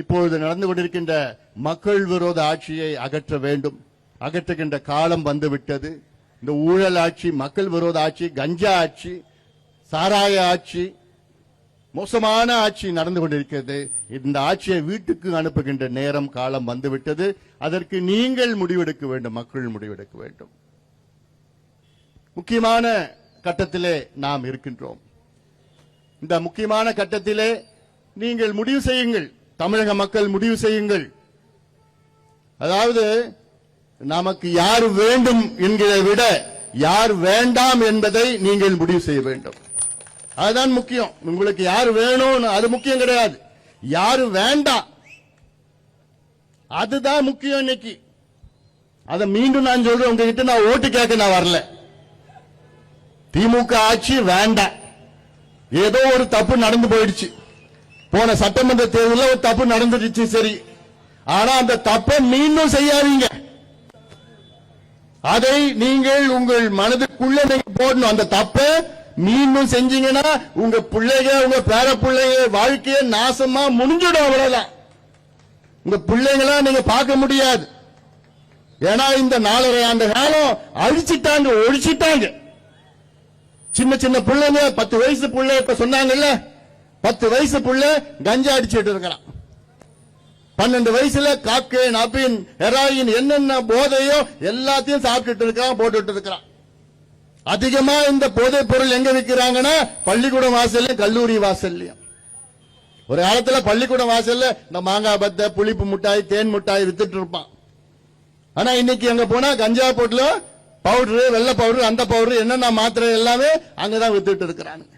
இப்பொழுது நடந்து கொண்டிருக்கின்ற மக்கள் விரோத ஆட்சியை அகற்ற வேண்டும். அகற்றுகின்ற காலம் வந்துவிட்டது. இந்த ஊழல் ஆட்சி மக்கள் விரோத ஆட்சி கஞ்சா ஆட்சி சாராய ஆட்சி மோசமான ஆட்சி நடந்து கொண்டிருக்கிறது. இந்த ஆட்சியை வீட்டுக்கு அனுப்புகின்ற நேரம் காலம் வந்துவிட்டது. அதற்கு நீங்கள் முடிவெடுக்க வேண்டும் மக்கள் முடிவெடுக்க வேண்டும். முக்கியமான கட்டத்திலே நாம் இருக்கின்றோம். இந்த முக்கியமான கட்டத்திலே நீங்கள் முடிவு செய்யுங்கள். தமிழக மக்கள் முடிவு செய்யுங்கள். அதாவது நமக்கு யார் வேண்டும் என்கிறதை விட யார் வேண்டாம் என்பதை நீங்கள் முடிவு செய்ய வேண்டும். அதுதான் முக்கியம். உங்களுக்கு யார் வேணும்னு அது முக்கியம் கிடையாது. யாரு வேண்டாம் அதுதான் முக்கியம் இன்னைக்கு. அதை மீண்டும் நான் சொல்றேன். உங்ககிட்ட நான் ஓட்டு கேட்க நான் வரல. திமுக ஆட்சி வேண்டாம். ஏதோ ஒரு தப்பு நடந்து போயிடுச்சு. போன சட்டமன்ற தேர்தலில் ஒரு தப்பு நடந்துருச்சு சரி. ஆனா அந்த தப்பை மீண்டும் செய்யாதீங்க. அதை நீங்கள் உங்கள் மனதுக்குள்ள நீங்க போடணும். அந்த தப்பை மீண்டும் செஞ்சீங்கன்னா உங்க பிள்ளைங்க உங்க பேர பிள்ளைங்க வாழ்க்கைய நாசமா முடிஞ்சிடும் அவ்வளவுதான். உங்க பிள்ளைங்களா நீங்க பார்க்க முடியாது. ஏன்னா இந்த நாலரை ஆண்டு காலம் அழிச்சிட்டாங்க ஒழிச்சிட்டாங்க. சின்ன சின்ன பிள்ளைங்க பத்து வயசு பிள்ளை இப்ப சொன்னாங்கல்ல பத்து வயசு புள்ள கஞ்சா அடிச்சுட்டு இருக்கிறான் பன்னெண்டு வயசுல காக்கேன் அபின் ஹெராயின் என்னென்ன போதையோ எல்லாத்தையும் சாப்பிட்டுட்டு இருக்கான் போட்டுட்டு இருக்கிறான் அதிகமா இந்த போதைப் பொருள் எங்க விற்கிறாங்கன்னா பள்ளிக்கூடம் வாசல்லையும் கல்லூரி வாசல்லையும். ஒரு காலத்துல பள்ளிக்கூடம் வாசல்ல இந்த மாங்காய் பத்தை புளிப்பு மிட்டாய் தேன் முட்டாய் வித்துட்டு இருப்பான். ஆனா இன்னைக்கு அங்க போனா கஞ்சா போட்டுல பவுடரு வெள்ளை பவுடர் அந்த பவுடர் என்னென்ன மாத்திரை எல்லாமே அங்கதான் வித்துட்டு இருக்கிறானுங்க.